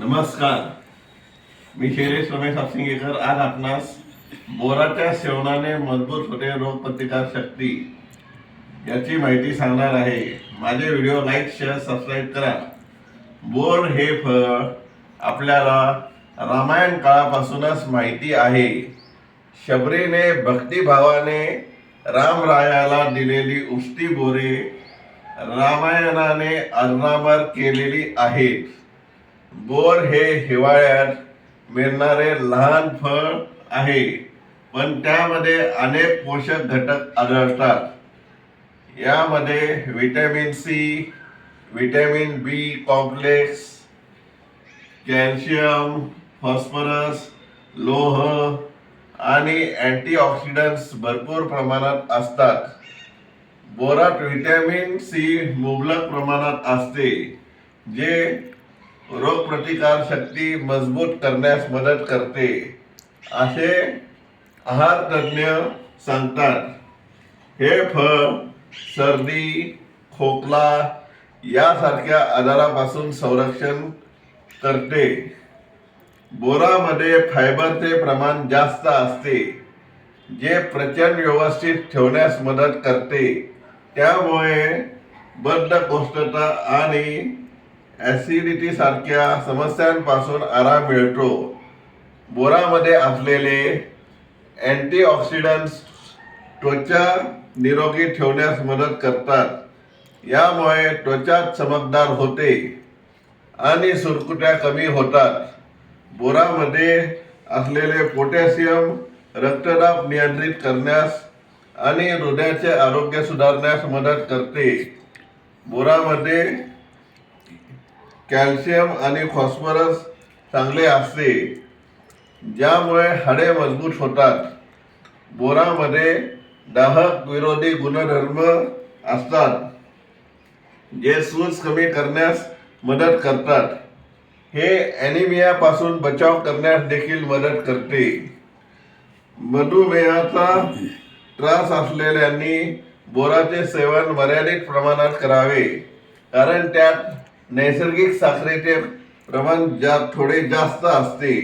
नमस्कार. मी शैलेश रमेश आपसिंगेकर आज आपणास बोराच्या सेवनाने मजबूत होते रोगप्रतिकार शक्ती याची माहिती सांगणार आहे. माझे व्हिडिओ लाईक शेअर सबस्क्राईब करा. बोर हे फळ आपल्याला रामायण काळापासूनच माहिती आहे. शबरीने भक्तिभावाने रामरायाला दिलेली उष्टी बोरे रामायणाने अर्नामर केलेली आहेत. बोर हे हिवाळ्यात मिळणारे लहान फळ आहे पण त्यामध्ये अनेक पोषक घटक आढळतात. यामध्ये vitamin C vitamin B complex calcium phosphorus लोह आणि अँटीऑक्सिडंट्स भरपूर प्रमाणात असतात. बोरात विटॅमिन सी मुबलक प्रमाणात असते जे रोगप्रतिकार शक्ती मजबूत करण्यास मदत करते असे आहार तज्ज्ञ सांगतात. हे फळ सर्दी खोकला यासारख्या आजारापासून संरक्षण करते. बोरामध्ये फायबरचे प्रमाण जास्त असते जे प्रचंड व्यवस्थित ठेवण्यास मदत करते. त्यामुळे बद्धकोष्ठता आणि ॲसिडिटी सारख्या समस्यांपासून आराम मिळतो. बोरामध्ये असलेले अँटीऑक्सिडंट्स त्वचा निरोगी ठेवण्यास मदत करतात. यामुळे त्वचा चमकदार होते आणि सुरकुट्या कमी होतात. बोरामध्ये असलेले पोटॅशियम रक्तदाब नियंत्रित करण्यास आणि हृदयाचे आरोग्य सुधारण्यास मदत करते. बोरामध्ये कॅल्शियम आणि फॉस्फरस चांगले असते ज्यामुळे हाडे मजबूत होतात. बोरामध्ये दाहक विरोधी गुणधर्म असतात जे सूज कमी करण्यास मदत करतात. हे ॲनिमियापासून बचाव करण्यास देखील मदत करते. मधुमेहाचा त्रास असलेल्यांनी बोराचे सेवन मर्यादित प्रमाणात करावे कारण त्यात नैसर्गिक साखरेचे प्रमाण जा थोडे जास्त असते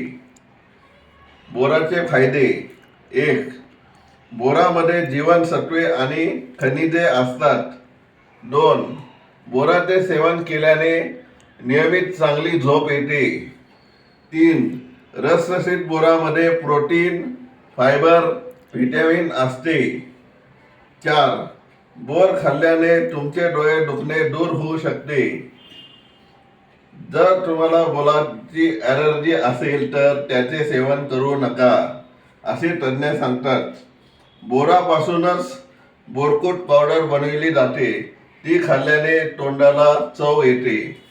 बोराचे फायदे एक बोरामध्ये जीवनसत्वे आणि खनिजे असतात. दोन बोराचे सेवन केल्याने नियमित चांगली झोप येते. तीन रसरसित बोरामध्ये प्रोटीन फायबर व्हिटॅमिन असते. चार बोर खाल्ल्याने तुमचे डोळे दुखणे दूर होऊ शकते. जर तुम्हाला बोलाची ॲलर्जी असेल तर त्याचे सेवन करू नका असे तज्ज्ञ सांगतात. बोरापासूनच बोरकूट पावडर बनविली जाते. ती खाल्ल्याने तोंडाला चव येते.